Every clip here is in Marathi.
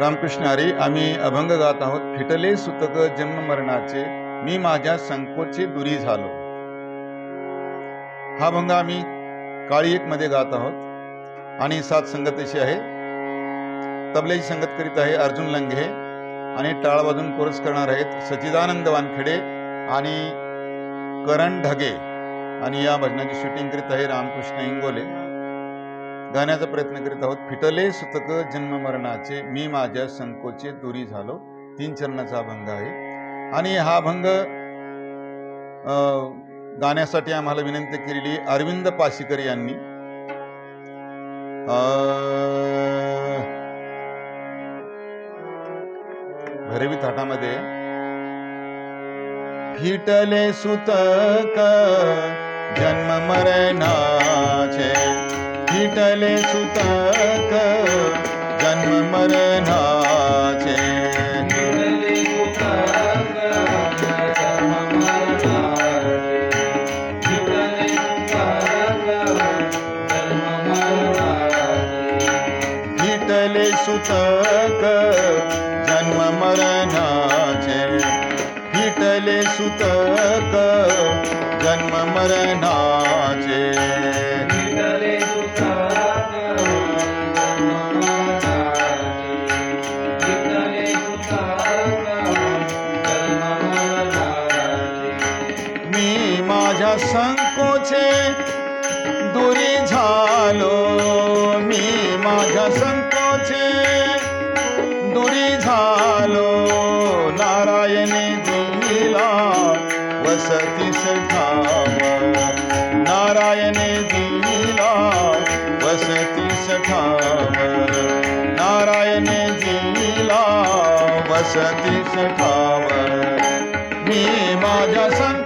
रामकृष्ण हरी आम्ही अभंग गात आहोत. फिटले सुतक जन्म मरणाचे मी माझ्या संकोचे दुरी झालो. हा भंग आम्ही काळी एक मध्ये गात आहोत. आणि सात संगत अशी आहे. तबल्याची संगत करीत आहे अर्जुन लंघे आणि टाळ वाजून कोरस करणार आहेत सचिदानंद वानखेडे आणि करण ढगे. आणि या भजनाची शूटिंग करीत आहे रामकृष्ण इंगोले गाण्याचा प्रयत्न करीत आहोत. फिटले सुतक जन्म मरणाचे मी माझ्या संकोचे दुरी झालो. तीन चरणाचा अभंग आहे. आणि हा अभंग अं, गाण्यासाठी आम्हाला विनंती केलेली अरविंद पाशीकर यांनी. अं, भैरवी थाटामध्ये. फिटले सुतक जन्म मरणाचे फिटले सुतक जन्म मरणाचे फिटले सुतक जन्म मरणाचे फिटले सुतक जन्म मरणाचे. मी माझ्या संकोचे दुरी झालो. मी माझ्या संकोचे वसतीस ठाव जिला दिला वसतीस ठाव मी माझ्या संत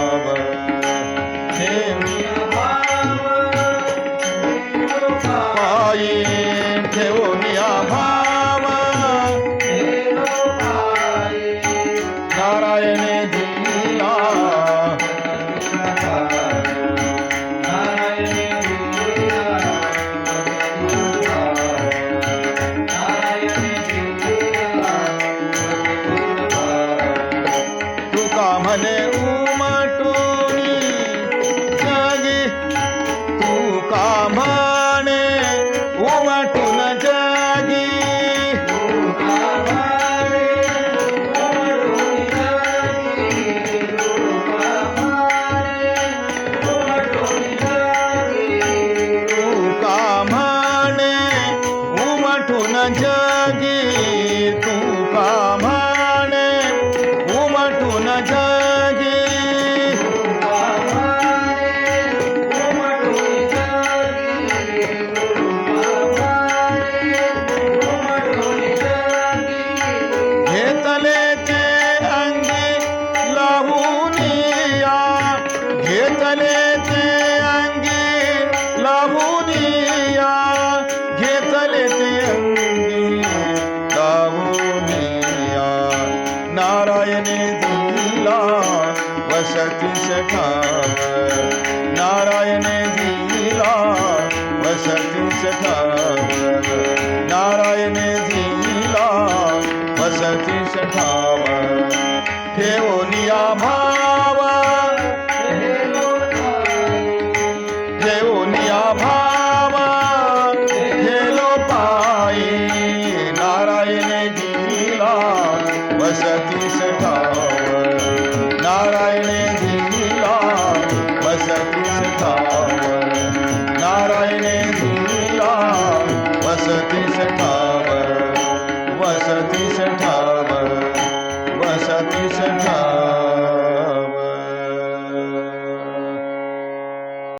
दिला वसती सठाव नारायण दिला वसती सठाव नारायण दिला वसती सठाव ठेवनिया भावा. ठेवनिया भावा.